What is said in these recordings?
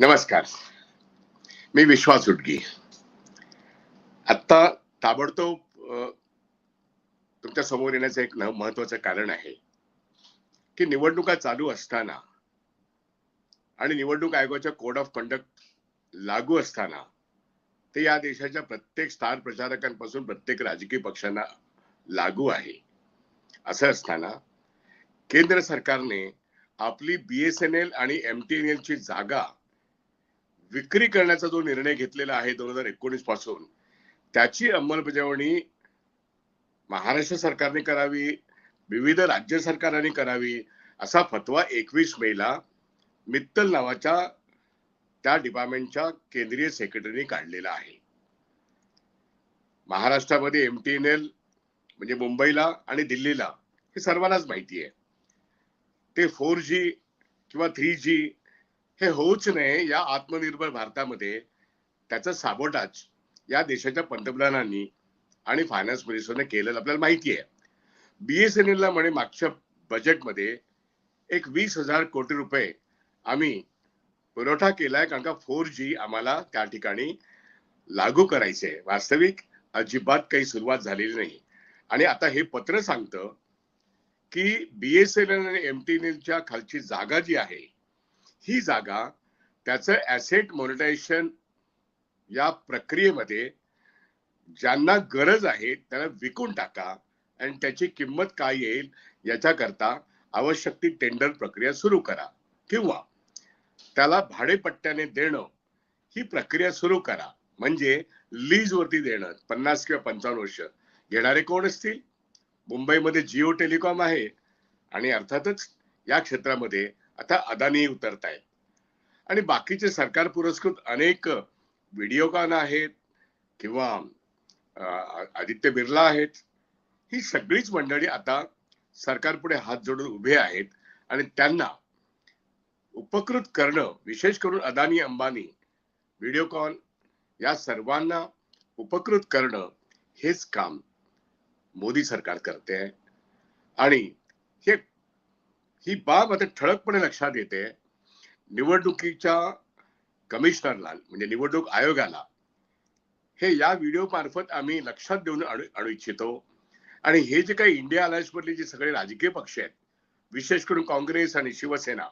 नमस्कार. मी विश्वास उटगी आत्ता ताबडतोब तुमच्यासमोर येण्याचं एक महत्वाचं कारण आहे की निवडणुका चालू असताना आणि निवडणूक आयोगाच्या कोड ऑफ कंडक्ट लागू असताना ते या देशाच्या प्रत्येक स्टार प्रचारकांपासून प्रत्येक राजकीय पक्षांना लागू आहे. असं असताना केंद्र सरकारने आपली बीएसएनएल आणि एमटीएनएल ची जागा विक्री करण्याचा जो निर्णय घेतलेला आहे दोन हजार एकोणीसपासून त्याची अंमलबजावणी महाराष्ट्र सरकारने करावी विविध राज्य सरकारांनी करावी असा फतवा एकवीस मेला मित्तल नावाच्या त्या डिपार्टमेंटच्या केंद्रीय सेक्रेटरीने काढलेला आहे. महाराष्ट्रामध्ये एमटीएनएल म्हणजे मुंबईला आणि दिल्लीला हे सर्वांनाच माहिती आहे. ते फोर जी किंवा थ्री जी हे होऊच नये या आत्मनिर्भर भारतामध्ये त्याचा साबोटाज या देशाच्या पंतप्रधानांनी आणि फायनान्स मिनिस्टरने केलेलं आपल्याला माहिती आहे. बीएसएनएल ला म्हणे मागच्या बजेटमध्ये एक वीस हजार कोटी रुपये आम्ही पुरवठा केलाय कारण का फोर जी आम्हाला त्या ठिकाणी लागू करायचे वास्तविक अजिबात काही सुरुवात झालेली नाही. आणि आता हे पत्र सांगतं की बीएसएनएल आणि एमटीएनएलच्या खालची जागा जी आहे ही जागा त्याचं ऍसेट मॉनिटायझेशन या प्रक्रियेमध्ये ज्यांना गरज आहे त्याला विकून टाका आणि त्याची किंमत काय येईल याच्याकरता आवश्यक ती टेंडर प्रक्रिया सुरू करा. किंवा त्याला भाडेपट्ट्याने देणं ही प्रक्रिया सुरू करा. म्हणजे लीज वरती देणं पन्नास किंवा पंचावन्न वर्ष. घेणारे कोण असतील? मुंबईमध्ये जिओ टेलिकॉम आहे. आणि अर्थातच या क्षेत्रामध्ये आता अदानी उतरत आहेत आणि बाकीचे सरकार पुरस्कृत अनेक व्हिडिओकॉन आहेत किंवा आदित्य बिर्ला आहेत. ही सगळीच मंडळी आता सरकारपुढे हात जोडून उभे आहेत आणि त्यांना उपकृत करणं विशेष करून अदानी अंबानी व्हिडिओकॉन या सर्वांना उपकृत करणं हेच काम मोदी सरकार करते आहे. आणि हे ही बाब आता ठळकपणे लक्षात येते. निवडणुकीच्या कमिशनरला म्हणजे निवडणूक आयोगाला हे या व्हिडिओ मार्फत आम्ही लक्षात देऊन आणू इच्छितो. आणि हे जे काही इंडिया अलायन्स मधले जे सगळे राजकीय पक्ष आहेत विशेष करून काँग्रेस आणि शिवसेना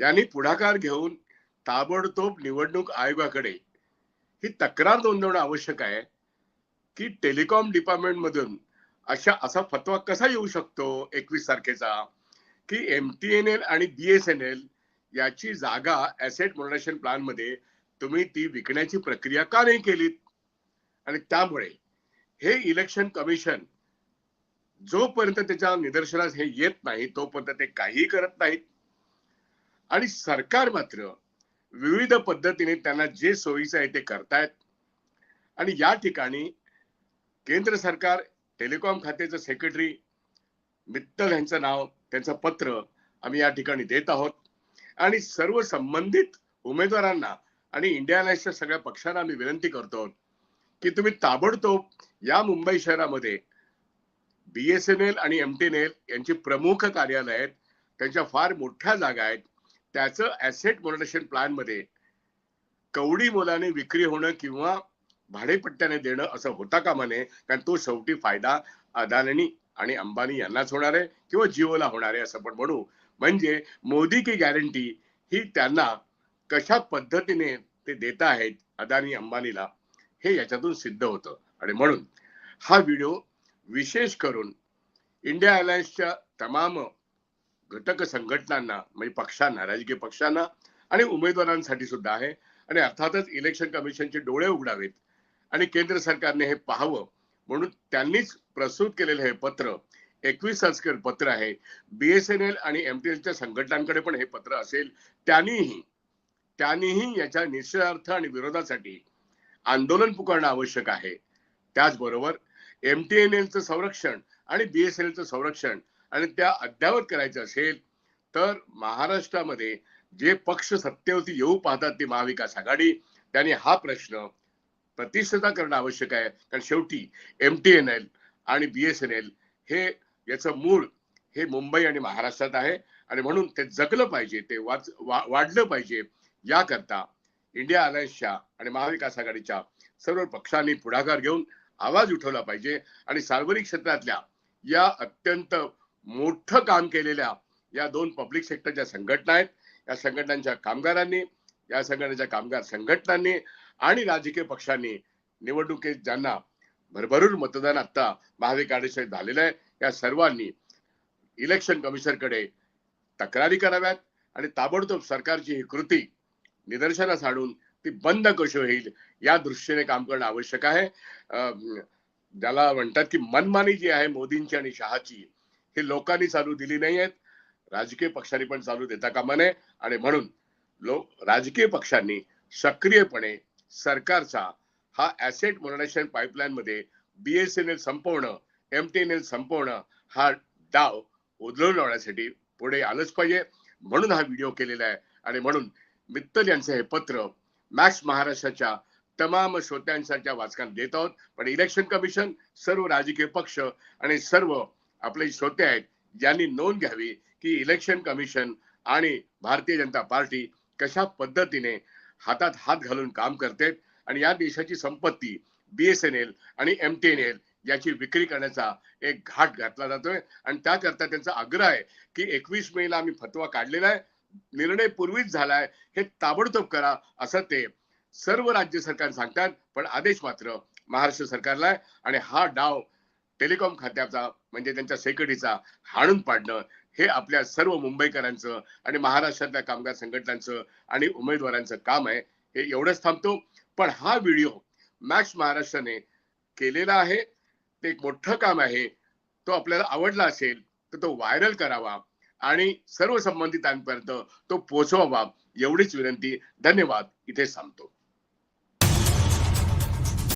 यांनी पुढाकार घेऊन ताबडतोब निवडणूक आयोगाकडे ही तक्रार नोंदवणं आवश्यक आहे की टेलिकॉम डिपार्टमेंट मधून अशा असा फतवा कसा येऊ शकतो एकवीस तारखेचा? की एम टी एन एल आणि बीएसएनएल याची जागा ऍसेट मोडेशन प्लॅनमध्ये तुम्ही ती विकण्याची प्रक्रिया का नाही केलीत? आणि त्यामुळे हे इलेक्शन कमिशन जोपर्यंत त्याच्या निदर्शनास हे येत नाही तोपर्यंत ते काहीही करत नाहीत. आणि सरकार मात्र विविध पद्धतीने त्यांना जे सोयीचं आहे ते करतायत. आणि या ठिकाणी केंद्र सरकार टेलिकॉम खात्याचं सेक्रेटरी मित्तल यांचं नाव त्यांचं पत्र आम्ही या ठिकाणी देत आहोत. आणि सर्व संबंधित उमेदवारांना आणि इंडिया अलायन्सच्या सगळ्या पक्षांना आम्ही विनंती करतो की तुम्ही ताबडतोब या मुंबई शहरामध्ये बीएसएनएल आणि एमटी एन एल यांची प्रमुख कार्यालय आहेत त्यांच्या फार मोठ्या जागा आहेत त्याचं ऍसेट मॉनिटेशन प्लॅनमध्ये कवडी मोलाने विक्री होणं किंवा भाडेपट्ट्याने देणं असं होता कामा नये कारण तो शेवटी फायदा अदानी आणि अंबानी यांनाच होणार आहे किंवा जिओला होणार आहे असं पण म्हणू. म्हणजे मोदी की गॅरंटी ही त्यांना कशा पद्धतीने ते देत आहेत अदानी अंबानीला हे याच्यातून सिद्ध होतं. आणि म्हणून हा व्हिडिओ विशेष करून इंडिया अलायन्सच्या तमाम घटक संघटनांना म्हणजे पक्षांना राजकीय पक्षांना आणि उमेदवारांसाठी सुद्धा आहे. आणि अर्थातच इलेक्शन कमिशनचे डोळे उघडावेत आणि केंद्र सरकारने हे पाहावं म्हणून त्यांनीच प्रस्तुत केलेलं हे पत्र एकवीस संस्कृत पत्र आहे. बीएसएनएल आणि एमटीएलच्या संघटनांकडे पण हे पत्र असेल. त्यांनीही त्यांनीही याच्या निश्चयार्थ आणि विरोधासाठी आंदोलन पुकारणं आवश्यक आहे. त्याचबरोबर एमटीएनएलचं संरक्षण आणि बीएसएनएलचं संरक्षण आणि त्या अद्यावत करायचं असेल तर महाराष्ट्रामध्ये जे पक्ष सत्तेवरती येऊ पाहतात ती महाविकास आघाडी. त्यांनी हा प्रश्न प्रतिष्ठता करणं आवश्यक आहे. कारण शेवटी एम टी एन एल आणि बी एस एन एल हे याचं मूळ हे मुंबई आणि महाराष्ट्रात आहे. आणि म्हणून ते जगलं पाहिजे ते वाच वा- वाढलं पाहिजे याकरता इंडिया अलायन्सच्या आणि महाविकास आघाडीच्या सर्व पक्षांनी पुढाकार घेऊन आवाज उठवला पाहिजे. आणि सार्वजनिक क्षेत्रातल्या या अत्यंत मोठं काम केलेल्या या दोन पब्लिक सेक्टरच्या संघटना आहेत. या संघटनांच्या कामगारांनी या संघटनेच्या कामगार संघटनांनी आणि राजकीय पक्षांनी निवडणुकीत ज्यांना भरभरून मतदान आता महाविकास झालेलं आहे या सर्वांनी इलेक्शन कमिशनकडे तक्रारी कराव्यात आणि ताबडतोब सरकारची ही कृती निदर्शनास आणून ती बंद कशी होईल या दृष्टीने काम करणं आवश्यक आहे. अं, ज्याला म्हणतात की मनमानी जी आहे मोदींची आणि शहाची ही लोकांनी चालू दिली नाही आहेत राजकीय पक्षांनी पण चालू देता कामा नये आणि म्हणून लोक राजकीय पक्षांनी सक्रियपणे सरकारचा हा ऍसेट मोनरेशन पाईपलाईन मध्ये बीएसएनएल संपवणं एमटीएनएल संपवणं हा डाव उधळून लावण्यासाठी पुढे आलंच पाहिजे. म्हणून हा व्हिडिओ केलेला आहे. आणि म्हणून मित्तल यांचं हे पत्र मॅक्स महाराष्ट्राच्या तमाम श्रोत्यांसारख्या वाचकांना देत आहोत. पण इलेक्शन कमिशन सर्व राजकीय पक्ष आणि सर्व आपले श्रोते आहेत ज्यांनी नोंद घ्यावी की इलेक्शन कमिशन आणि भारतीय जनता पार्टी कशा पद्धतीने हातात हात घालून काम करते आणि या देशाची संपत्ती बीएसएनएल आणि एमटीएनएल याची विक्री करण्याचा एक घाट घातला जातोय. आणि त्याकरता त्यांचा आग्रह आहे की एकवीस मेला आम्ही फतवा काढलेला आहे. निर्णय पूर्वीच झालाय. हे ताबडतोब करा असं ते सर्व राज्य सरकार सांगतात पण आदेश मात्र महाराष्ट्र सरकारला आहे. आणि हा डाव टेलिकॉम खात्याचा म्हणजे त्यांच्या सेक्युरिटीचा हाणून पाडणं हे आपल्या सर्व मुंबईकरांचं आणि महाराष्ट्रातल्या कामगार संघटनांचं आणि उमेदवारांचं काम आहे हे एवढंच थांबतो. पण हा व्हिडिओ मॅक्स महाराष्ट्राने केलेला आहे. ते एक मोठं काम आहे. तो आपल्याला आवडला असेल तर तो व्हायरल करावा आणि सर्व संबंधितांपर्यंत तो पोचवावा एवढीच विनंती. धन्यवाद. इथे थांबतो.